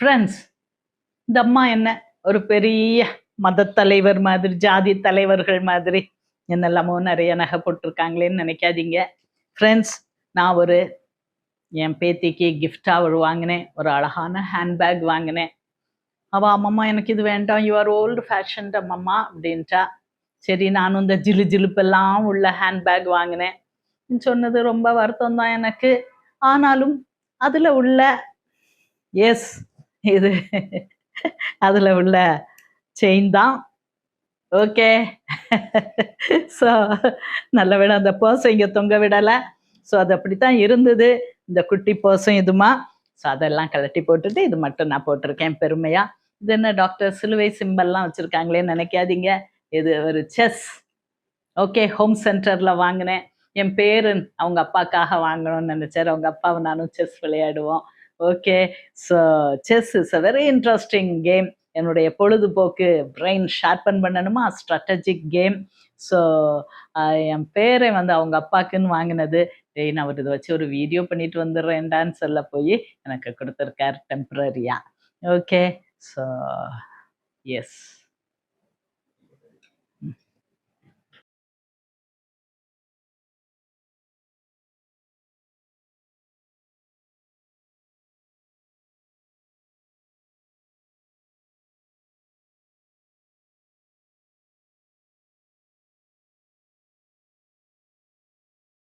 Friends இந்த அம்மா என்ன? ஒரு பெரிய மத தலைவர் மாதிரி ஜாதி தலைவர்கள் மாதிரி. என்னெல்லாமோ நிறைய நகை போட்டிருக்காங்களேன்னு நினைக்காதீங்க. ஃப்ரெண்ட்ஸ் நான் ஒரு என் பேத்திக்கு கிஃப்டாக ஒரு வாங்கினேன். ஒரு அழகான ஹேண்ட்பேக் வாங்கினேன். அவள் அம்மம்மா எனக்கு இது வேண்டாம். யூ ஆர் ஓல்டு ஃபேஷன் அம்மம்மா அப்படின்ட்டா. சரி நானும் இந்த ஜிலு ஜிலுப்பெல்லாம் உள்ள ஹேண்ட்பேக் வாங்கினேன். சொன்னது ரொம்ப வருத்தம் தான் எனக்கு. ஆனாலும் அதில் உள்ள எஸ் இது அதில் உள்ள செயின் தான். ஓகே ஸோ நல்ல விட அந்த பர்ஸை இங்கே தொங்க விடலை. ஸோ அது அப்படித்தான் இருந்தது. இந்த குட்டி பர்ஸும் இதுமா. ஸோ அதெல்லாம் கழட்டி போட்டுட்டு இது மட்டும் நான் போட்டிருக்கேன் பெருமையா. இது என்ன டாக்டர் சிலுவை சிம்பல்லாம் வச்சுருக்காங்களே நினைக்காதீங்க. இது ஒரு செஸ் ஓகே ஹோம் சென்டரில் வாங்கினேன். என் பேரு அவங்க அப்பாக்காக வாங்கணும்னு நினச்சார். அவங்க அப்பாவை நானும் செஸ் விளையாடுவோம். Okay so chess is a very interesting game என்னுடைய பொழுதுபோக்கு பிரெயின் ஷார்பன் பண்ணணுமா? ஸ்ட்ராட்டஜிக் கேம் ஸோ என் பேரை வந்து அவங்க அப்பாக்குன்னு வாங்கினது. டெய் நான் அவர் இதை வச்சு ஒரு வீடியோ பண்ணிட்டு வந்துடுறேன்டான்னு சொல்ல போய் எனக்கு கொடுத்துருக்கார் டெம்பரரியா ஓகே ஸோ எஸ்